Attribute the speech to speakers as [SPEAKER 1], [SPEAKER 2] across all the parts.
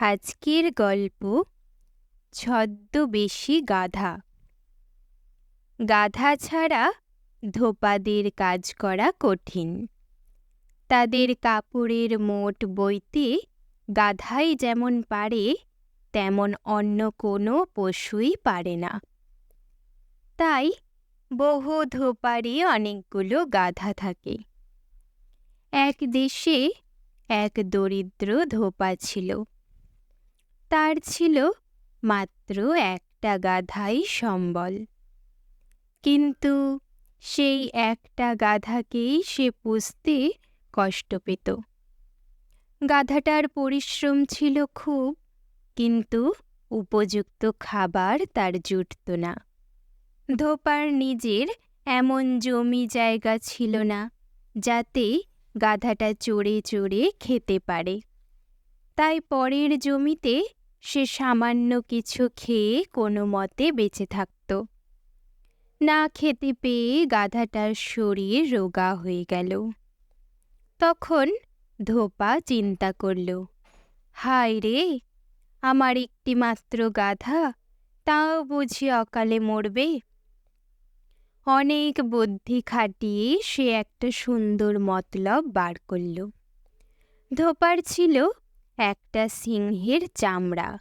[SPEAKER 1] আজকের গল্প ছদ্মবেশী গাধা। গাধা ছাড়া ধোপাদের কাজ করা কঠিন। তাদের কাপড়ের মোট বইতে গাধাই যেমন পারে, তেমন অন্য কোনো পশুই পারে না। তাই বহু ধোপারে অনেকগুলো গাধা থাকে। এক দেশে এক দরিদ্র ধোপা ছিল। তার ছিল মাত্র একটা গাধাই সম্বল। কিন্তু সেই একটা গাধাকেই সে পুষতে কষ্ট পেত। গাধাটার পরিশ্রম ছিল খুব, কিন্তু উপযুক্ত খাবার তার জুটত না। ধোপার নিজের এমন জমি জায়গা ছিল না, যাতে গাধাটা চড়ে চড়ে খেতে পারে। তাই পরের জমিতে সে সামান্য কিছু খেয়ে কোনো মতে বেঁচে থাকত। না খেতে পেয়ে গাধাটার শরীর রোগা হয়ে গেল। তখন ধোপা চিন্তা করল, হায় রে, আমার একটি মাত্র গাধা, তাও বুঝি অকালে মরবে? অনেক বুদ্ধি খাটিয়ে সে একটা সুন্দর মতলব বার করল। ধোপার ছিল একটা সিংহের চামড়া।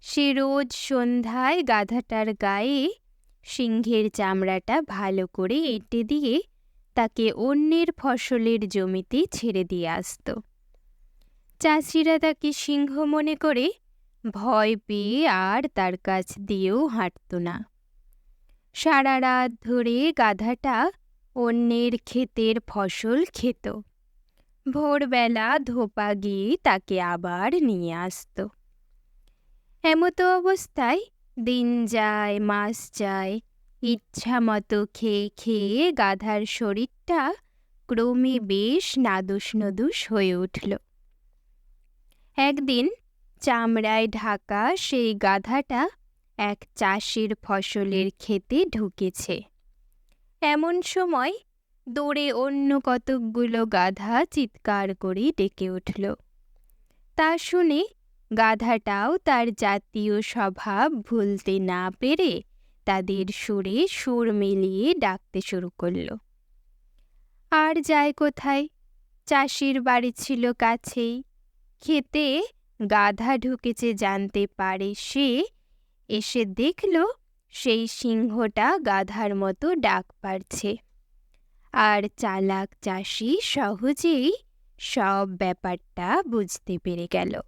[SPEAKER 1] সে রোজ সন্ধ্যায় গাধাটার গায়ে সিংহের চামড়াটা ভালো করে এঁটে দিয়ে তাকে অন্যের ফসলের জমিতে ছেড়ে দিয়ে আসত। চাষিরা তাকে সিংহ মনে করে ভয় পেয়ে আর তার কাছ দিয়েও হাঁটত না। সারা রাত ধরে গাধাটা অন্যের ক্ষেতের ফসল খেত। ভোরবেলা ধোপা গিয়ে তাকে আবার নিয়ে আসত। এমতো অবস্থায় দিন যায়, মাস যায়। ইচ্ছা মতো খেয়ে খেয়ে গাধার শরীরটা ক্রমে বেশ নাদুস নদুস হয়ে উঠল। একদিন চামড়ায় ঢাকা সেই গাধাটা এক চাষির ফসলের খেতে ঢুকেছে। এমন সময় দৌড়ে অন্য কতকগুলো গাধা চিৎকার করে ডেকে উঠল। তা শুনে গাধাটাও তার জাতীয় স্বভাব ভুলতে না পেরে তাদের সুরে সুর মিলিয়ে ডাকতে শুরু করল। আর যায় কোথায়? চাষির বাড়ি ছিল কাছেই। খেতে গাধা ঢুকেছে জানতে পারে সে। এসে দেখল সেই সিংহটা গাধার মতো ডাক পারছে। আর চালাক চাষি সহজেই সব ব্যাপারটা বুঝতে পেরে গেল।